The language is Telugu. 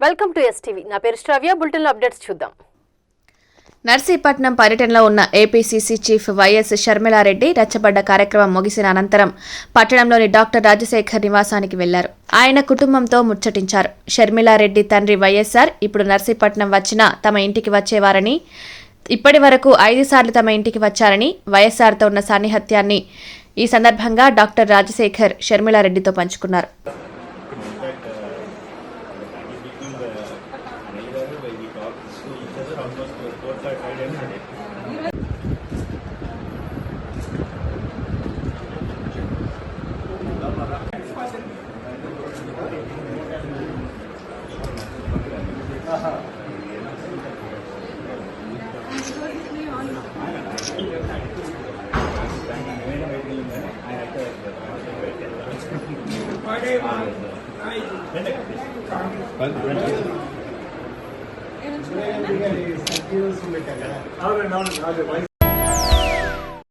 వెల్కమ్ టు ఎస్టీవీ నా పేరు శ్రావ్య. బులెటిన్ అప్డేట్స్ చూద్దాం. నర్సీపట్నం పర్యటనలో ఉన్న ఏపీసీసీ చీఫ్ వైఎస్ షర్మిలారెడ్డి రచ్చబడ్డ కార్యక్రమం ముగిసిన అనంతరం పట్టణంలోని డాక్టర్ రాజశేఖర్ నివాసానికి వెళ్ళారు. ఆయన కుటుంబంతో ముచ్చటించారు. షర్మిలారెడ్డి తండ్రి వైఎస్ఆర్ ఇప్పుడు నర్సీపట్నం వచ్చినా తమ ఇంటికి వచ్చేవారని ఇప్పటి వరకు ఐదు సార్లు తమ ఇంటికి వచ్చారని వైఎస్ఆర్తో ఉన్న సాన్నిహత్యాన్ని ఈ సందర్భంగా డాక్టర్ రాజశేఖర్ షర్మిలారెడ్డితో పంచుకున్నారు. Almost four five five days అండి Thank you. అవునండి అవును